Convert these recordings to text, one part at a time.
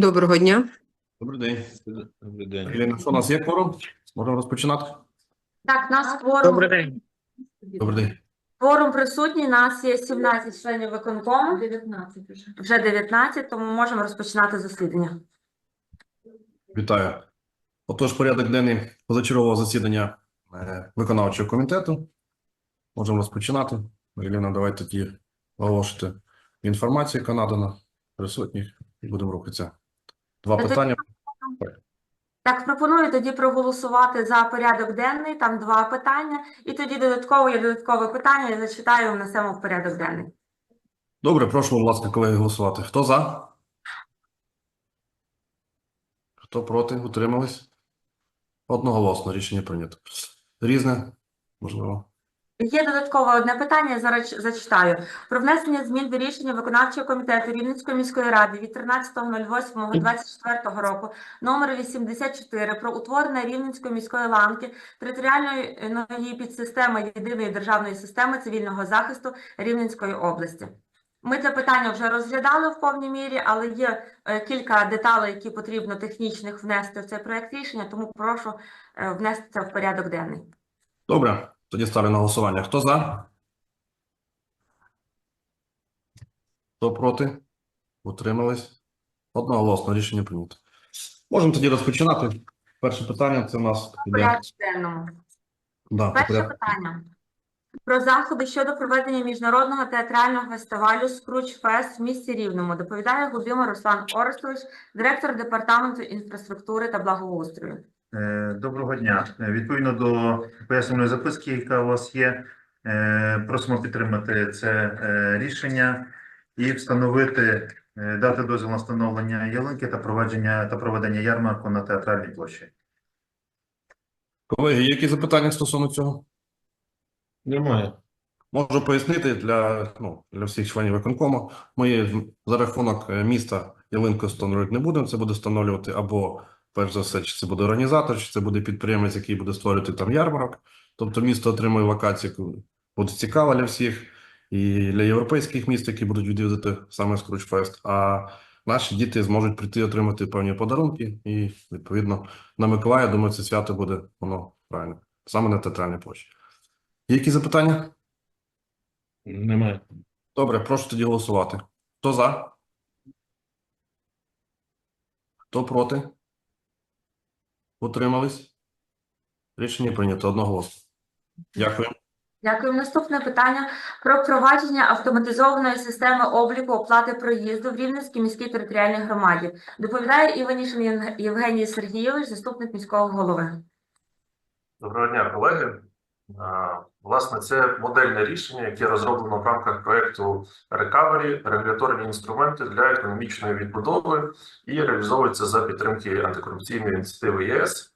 Доброго дня. Добрий день. Добрий день. Ірина, що у нас є кворум? Можемо розпочинати? Так, нас кворум, Добрий день. Добрий день. кворум присутній, нас є 17 членів виконкому, 19 вже. вже 19, тому можемо розпочинати засідання. Вітаю. Отож, порядок денний позачергового засідання е, виконавчого комітету. Можемо розпочинати. Ірина, давайте тоді оголошити інформацію, яка надана присутніх, і будемо рухатися. Два Тоді- питання. Так, пропоную тоді проголосувати за порядок денний, там два питання, і тоді додатково є додаткове питання, я зачитаю, внесемо в порядок денний. Добре, прошу, будь ласка, колеги, голосувати. Хто за? Хто проти? Утримались? Одноголосно рішення прийнято. Різне? Можливо. Є додаткове одне питання, я зараз зачитаю. Про внесення змін до рішення виконавчого комітету Рівненської міської ради від 13.08.24 року номер 84 про утворення Рівненської міської ланки територіальної підсистеми єдиної державної системи цивільного захисту Рівненської області. Ми це питання вже розглядали в повній мірі, але є е, кілька деталей, які потрібно технічних внести в цей проект рішення, тому прошу е, внести це в порядок денний. Добре, тоді ставлю на голосування. Хто за? Хто проти? Утримались? Одноголосно рішення прийнято. Можемо тоді розпочинати. Перше питання це у нас денному. Да, Перше питання. Про заходи щодо проведення міжнародного театрального фестивалю Скруч Фест в місті Рівному доповідає Гудима Руслан Орестович, директор департаменту інфраструктури та благоустрою. Е, Доброго дня. Е, Відповідно до пояснювальної записки, яка у вас є, е, просимо підтримати це рішення і встановити, дати дозвіл на встановлення ялинки та проведення та проведення ярмарку на театральній площі. Колеги, які запитання стосовно цього? Немає. Можу пояснити для, ну, для всіх членів виконкому. Ми за рахунок міста ялинку встановлювати не будемо. Це буде встановлювати або, перш за все, чи це буде організатор, чи це буде підприємець, який буде створювати там ярмарок. Тобто місто отримує локацію, буде цікава для всіх, і для європейських міст, які будуть відвідати саме Скручфест. А наші діти зможуть прийти отримати певні подарунки, і відповідно на Миколая, думаю, це свято буде воно правильно, саме на театральній площі. Є які запитання? Немає. Добре, прошу тоді голосувати. Хто за? Хто проти? Утримались? Рішення прийнято одноголосно. Дякую. Дякую. Наступне питання про впровадження автоматизованої системи обліку оплати проїзду в Рівненській міській територіальній громаді. Доповідає Іванішин Євгеній Сергійович, заступник міського голови. Доброго дня, колеги. А, Власне, це модельне рішення, яке розроблено в рамках проекту Recovery, регуляторні інструменти для економічної відбудови і реалізовується за підтримки антикорупційної ініціативи ЄС.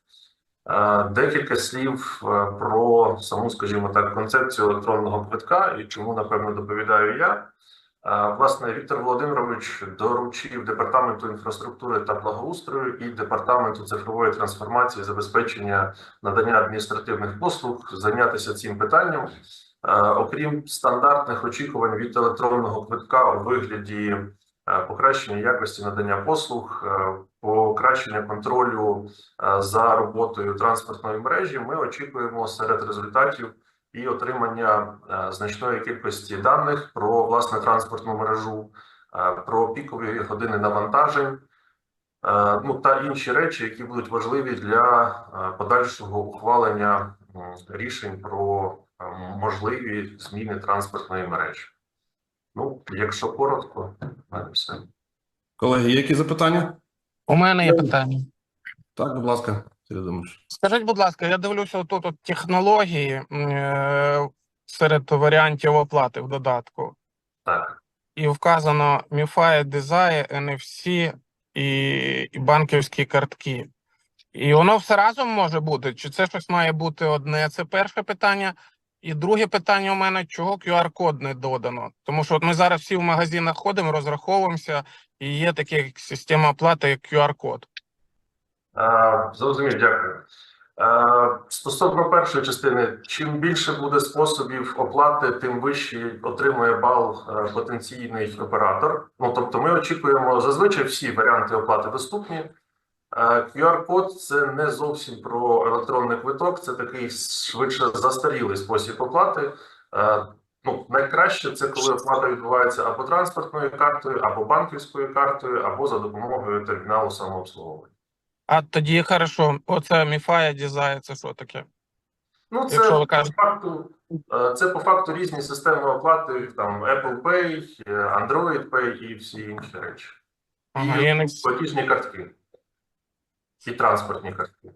Декілька слів е, про саму, скажімо так, концепцію електронного квитка і чому, напевно, доповідаю я. Власне, Віктор Володимирович доручив департаменту інфраструктури та благоустрою і департаменту цифрової трансформації забезпечення надання адміністративних послуг зайнятися цим питанням. Окрім стандартних очікувань від електронного квитка у вигляді покращення якості надання послуг, покращення контролю за роботою транспортної мережі, ми очікуємо серед результатів і отримання е, значної кількості даних про власне транспортну мережу, е, про пікові години навантажень. Е, ну та інші речі, які будуть важливі для подальшого ухвалення рішень про можливі зміни транспортної мережі. Ну, якщо коротко, в мене все. Колеги, які запитання? У мене є питання. Так, будь ласка. Скажіть, будь ласка, я дивлюся тут от технології е, серед варіантів оплати в додатку, Так. і вказано MiFi, Desire, NFC і, і банківські картки. І воно все разом може бути? Чи це щось має бути одне? Це перше питання. І друге питання у мене: чого QR-код не додано? Тому що от ми зараз всі в магазинах ходимо, розраховуємося, і є така система оплати, як QR-код. Зрозумів, дякую. Стосовно першої частини, чим більше буде способів оплати, тим вищий отримує бал е, потенційний оператор. Ну тобто, ми очікуємо зазвичай всі варіанти оплати доступні. QR-код це не зовсім про електронний квиток, це такий швидше застарілий спосіб оплати. Ну, найкраще це коли оплата відбувається або транспортною картою, або банківською картою, або за допомогою терміналу самообслуговування. А тоді хорошо, оце Міфая Дізай, це що таке? Ну, це Якщо ви по факту, е, це по факту різні системи оплати, там Apple Pay, е, Android Pay і всі інші речі. Ага, і я не... платіжні картки. І транспортні картки.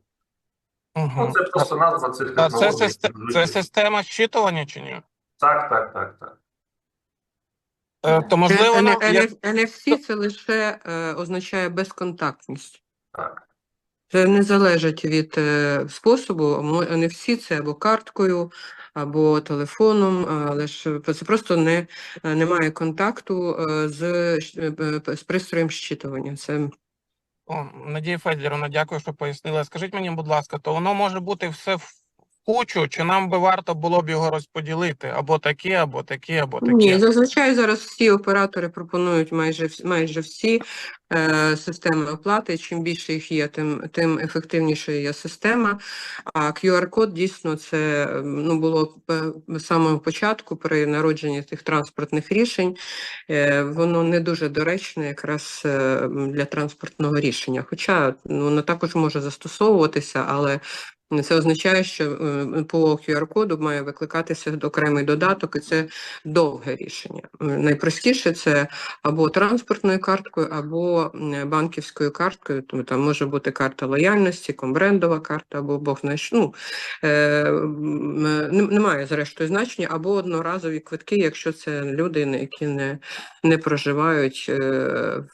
Угу. Ну, це просто назва цих А це, технологій. систе... це система щитування чи ні? Так, так, так, так. Е, то можливо, Е, нам... NF- NFC це лише е, означає безконтактність. так. Це не залежить від е, способу. не всі це або карткою, або телефоном, але ж це просто не, немає контакту е, з, е, з пристроєм щитування. Це О, Надія Федорівна, дякую, що пояснила. Скажіть мені, будь ласка, то воно може бути все в кучу, чи нам би варто було б його розподілити? Або таке, або таке, або таке? Ні, зазвичай зараз всі оператори пропонують майже майже всі е, системи оплати. Чим більше їх є, тим тим ефективніше є система. А QR-код дійсно це ну було з самого початку при народженні тих транспортних рішень. Е, воно не дуже доречне якраз е, для транспортного рішення. Хоча ну, воно також може застосовуватися, але це означає, що е, по QR-коду має викликатися окремий додаток, і це довге рішення. Е, Найпростіше це або транспортною карткою, або банківською карткою. Тому там може бути карта лояльності, комбрендова карта, або Бог. Ну, е, немає зрештою значення, або одноразові квитки, якщо це люди, які не, не проживають е,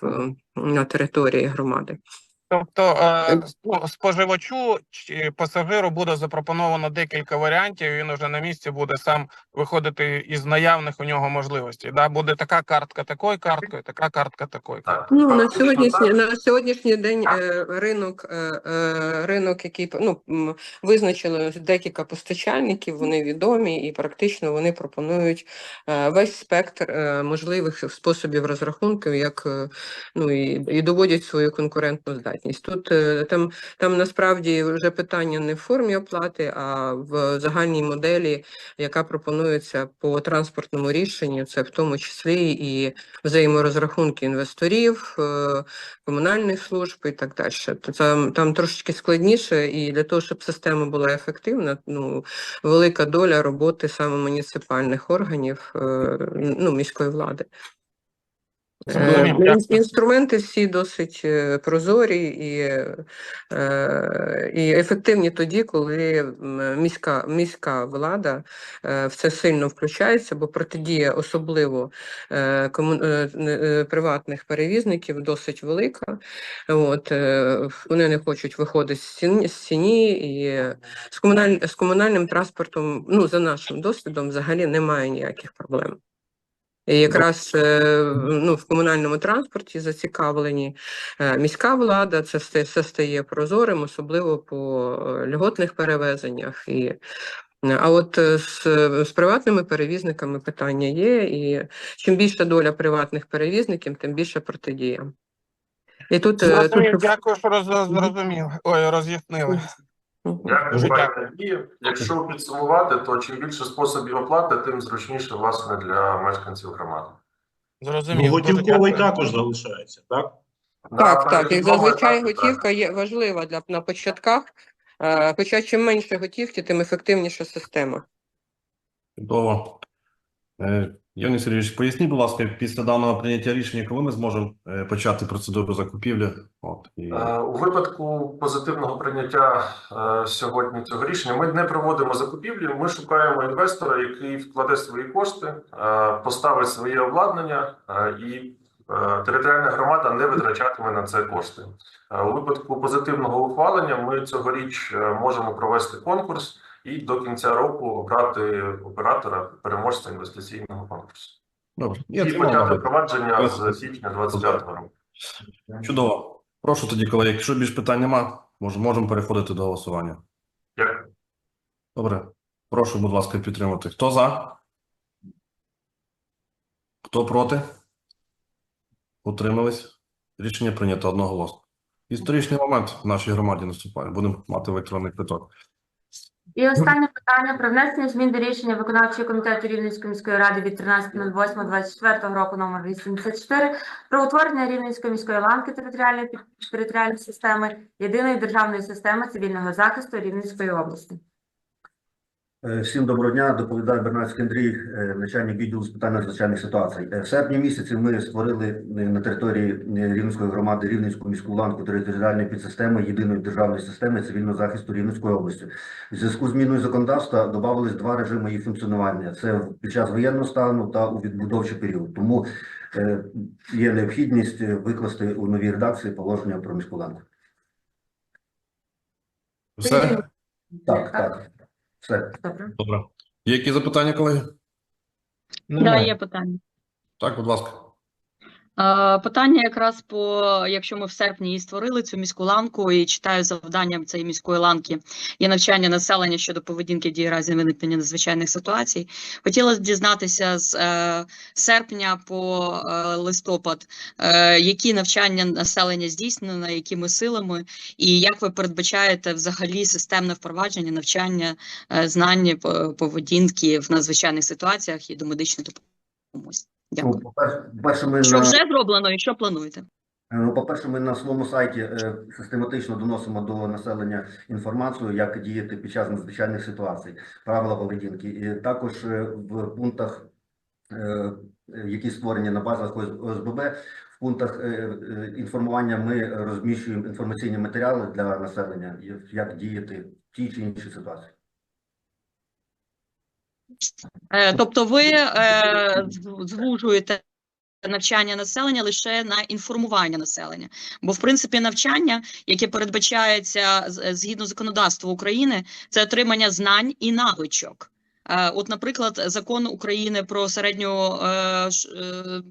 в, на території громади. Тобто е, споживачу чи пасажиру буде запропоновано декілька варіантів, він уже на місці буде сам виходити із наявних у нього можливостей. Да? Буде така картка такою карткою, така картка такою. так. Ну, на Фактично сьогоднішній, на сьогоднішній день е, ринок, е, е, ринок, який ну, визначили декілька постачальників, вони відомі і практично вони пропонують е, весь спектр е, можливих способів розрахунків, як е, ну, і, і доводять свою конкурентну здатність. Тут е, там, там насправді вже питання не в формі оплати, а в загальній моделі, яка пропонується по транспортному рішенню, це в тому числі і взаєморозрахунки інвесторів, е, комунальних служб і так далі. Там, там трошечки складніше, і для того, щоб система була ефективна, ну, велика доля роботи саме муніципальних органів е, ну, міської влади. Е, Зрозумів, ін- дякую. Інструменти всі досить е, прозорі і, е, і ефективні тоді, коли міська, міська влада е, в це сильно включається, бо протидія особливо е, кому- е, е, приватних перевізників досить велика. От, е, вони не хочуть виходити з сіні і з, комуналь, з комунальним транспортом, ну, за нашим досвідом, взагалі немає ніяких проблем. Якраз е, ну, в комунальному транспорті зацікавлені е, міська влада, це все, все стає прозорим, особливо по е, льготних перевезеннях. І, а от з, з приватними перевізниками питання є, і чим більша доля приватних перевізників, тим більше протидія. І тут, Зрозумів, тут дякую, що роз... зрозуміли. Ой, роз'яснили. Дякую, Дуже пані дякую. Якщо підсумувати, то чим більше способів оплати, тим зручніше власне для мешканців громади. Зрозумів. Ну, готівковий також залишається, так? Так, так, і зазвичай так, готівка є важлива для на початках. Е, Хоча чим менше готівки, тим ефективніша система. Чудово. Е, Йоні Сергійович, поясніть, будь ласка, після даного прийняття рішення, коли ми зможемо е, почати процедуру закупівлі? От, і... Е, У випадку позитивного прийняття е, сьогодні цього рішення ми не проводимо закупівлі. Ми шукаємо інвестора, який вкладе свої кошти, поставить своє обладнання і територіальна громада не витрачатиме на це кошти. У випадку позитивного ухвалення ми цьогоріч можемо провести конкурс і до кінця року обрати оператора переможця інвестиційного конкурсу Добре. і Є почати мало. впровадження з січня 25 року. Чудово. Прошу тоді, колеги, якщо більш питань нема, мож- можемо переходити до голосування. Дякую. Добре. Прошу, будь ласка, підтримати. Хто за? Хто проти? Утримались? Рішення прийнято одноголосно. Історичний момент в нашій громаді наступає. Будемо мати електронний квиток. І останнє питання про внесення змін до рішення виконавчого комітету Рівненської міської ради від 13.08.24 року номер 84 про утворення Рівненської міської ланки територіальної територіальної системи єдиної державної системи цивільного захисту Рівненської області. Е, Всім доброго дня. Доповідає Бернацький Андрій, е, начальник відділу з питань надзвичайних ситуацій. Е, В серпні місяці ми створили на території Рівненської громади Рівненську міську ланку територіальної підсистеми єдиної державної системи цивільного захисту Рівненської області. В зв'язку з зміною законодавства додавались два режими її функціонування: це під час воєнного стану та у відбудовчий період. Тому є необхідність викласти у новій редакції положення про міську ланку. Все? Так, так, все. Добре. Добре. Є які запитання, колеги? Да, є питання. Так, будь ласка. Е, Питання якраз по, якщо ми в серпні її створили цю міську ланку і читаю завданням цієї міської ланки є навчання населення щодо поведінки дії разі виникнення надзвичайних ситуацій. Хотілося б дізнатися з е, серпня по е, листопад, які навчання населення здійснено, якими силами, і як ви передбачаєте взагалі системне впровадження навчання знань по- поведінки в надзвичайних ситуаціях і до медичної допомоги. Дякую. Ну, ми Що на- вже зроблено і що плануєте? Е, Ну, по-перше, ми на своєму сайті е, систематично доносимо до населення інформацію, як діяти під час надзвичайних ситуацій, правила поведінки. І також е, в пунктах, які створені на базах ОСББ, в пунктах інформування ми розміщуємо інформаційні матеріали для населення, як діяти в тій чи іншій ситуації. Е, Тобто ви е, звужуєте навчання населення лише на інформування населення. Бо, в принципі, навчання, яке передбачається згідно законодавства України, це отримання знань і навичок. От, наприклад, закон України про середню, е, е,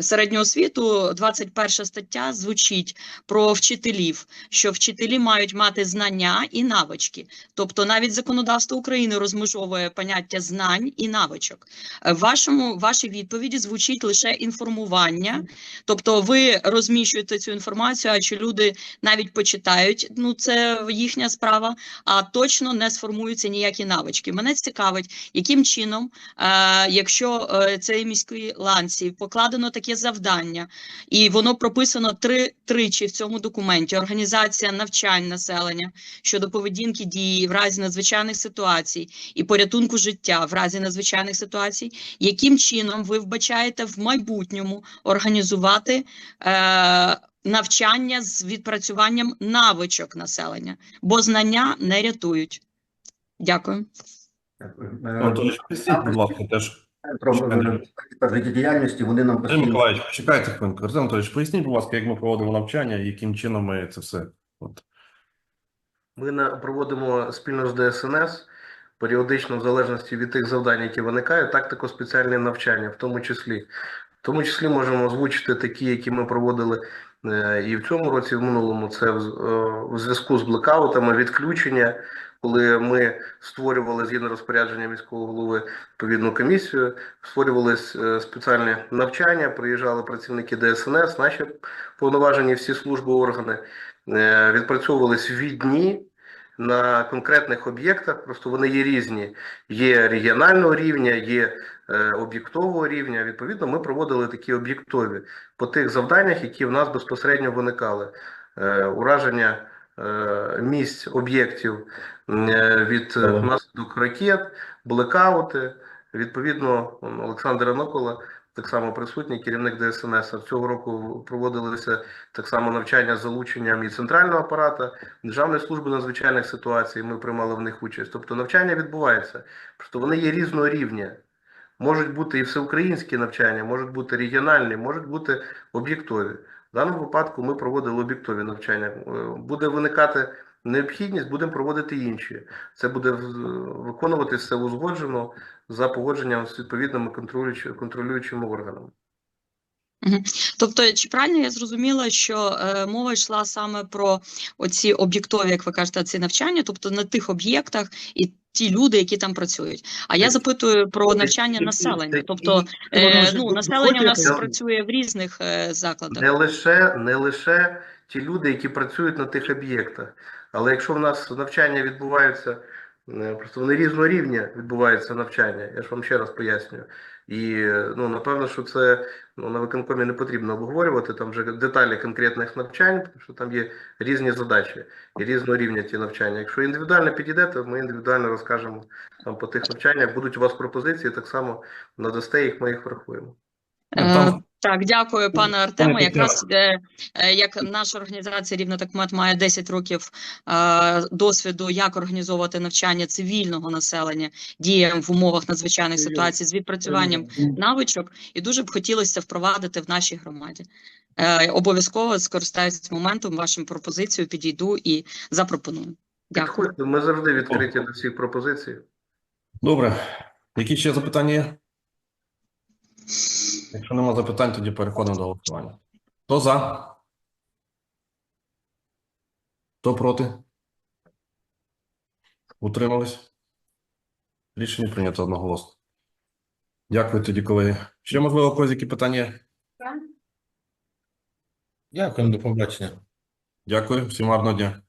середню освіту, 21 стаття звучить про вчителів, що вчителі мають мати знання і навички. Тобто навіть законодавство України розмежовує поняття знань і навичок. Е, В вашому вашій відповіді звучить лише інформування, тобто ви розміщуєте цю інформацію, а чи люди навіть почитають, ну це їхня справа, а точно не сформуються ніякі навички. Мене цікавить, яким чином, е, якщо е, цей міській ланці покладено таке завдання, і воно прописано три тричі в цьому документі: організація навчань населення щодо поведінки дії в разі надзвичайних ситуацій і порятунку життя в разі надзвичайних ситуацій, яким чином ви вбачаєте в майбутньому організувати е, навчання з відпрацюванням навичок населення, бо знання не рятують. Дякую. Е, поясніть, будь ласка, теж. Життєдіяльності вони нам Андрій постійно Миколаївич, чекайте хвилинку. Артем Анатолійович, поясніть, будь ласка, як ми проводимо навчання і яким чином ми це все. От. Ми на- проводимо спільно з ДСНС періодично, в залежності від тих завдань, які виникають, тактико-спеціальні навчання, в тому числі. В тому числі можемо озвучити такі, які ми проводили е, і в цьому році, і в минулому. Це в, е, в зв'язку з блекаутами, відключення, коли ми створювали згідно розпорядження міського голови відповідну комісію, створювались е, спеціальні навчання, приїжджали працівники ДСНС, наші повноважені всі служби органи, е, відпрацьовувались в дні на конкретних об'єктах, просто вони є різні. Є регіонального рівня, є е, об'єктового рівня. Відповідно, ми проводили такі об'єктові по тих завданнях, які в нас безпосередньо виникали. Ураження місць об'єктів від е, Ага. внаслідок ракет, блекаути. Відповідно, Олександр Анокола так само присутній, керівник ДСНС. Цього року проводилися так само навчання з залученням і центрального апарата, Державної служби надзвичайних ситуацій. Ми приймали в них участь. Тобто навчання відбувається. Просто вони є різного рівня. Можуть бути і всеукраїнські навчання, можуть бути регіональні, можуть бути об'єктові. В даному випадку ми проводили об'єктові навчання. Е, Буде виникати необхідність, будемо проводити інші. Це буде виконуватися все узгоджено за погодженням з відповідними контролюючими органами. Тобто, чи правильно я зрозуміла, що е, мова йшла саме про оці об'єктові, як ви кажете, ці навчання, тобто на тих об'єктах і ті люди, які там працюють. А я запитую про навчання населення. Тобто, е, ну, населення у нас працює в різних е, закладах. Не лише, не лише ті люди, які працюють на тих об'єктах. Але якщо в нас навчання відбуваються, е, просто вони різного рівня відбуваються навчання, я ж вам ще раз пояснюю. І ну, напевно, що це ну, на виконкомі не потрібно обговорювати там вже деталі конкретних навчань, тому що там є різні задачі і різного рівня ті навчання. Якщо індивідуально підійдете, ми індивідуально розкажемо там по тих навчаннях. Будуть у вас пропозиції, так само надасте їх, ми їх врахуємо. Е, там- Так, дякую, пане Артему. Пане Якраз е, як наша організація Рівно Такмет має 10 років е, досвіду, як організовувати навчання цивільного населення діям в умовах надзвичайних ситуацій з відпрацюванням навичок, і дуже б хотілося впровадити в нашій громаді. Обов'язково скористаюсь моментом, вашим пропозицією, підійду і запропоную. Дякую. Ми завжди відкриті до всіх пропозицій. Добре. Які ще запитання є? Якщо нема запитань, тоді переходимо до голосування. Хто за? Хто проти? Утримались? Рішення прийнято одноголосно. Дякую тоді, колеги. Ще, можливо, когось які питання? Дякую, до побачення. Дякую, всім гарного дня.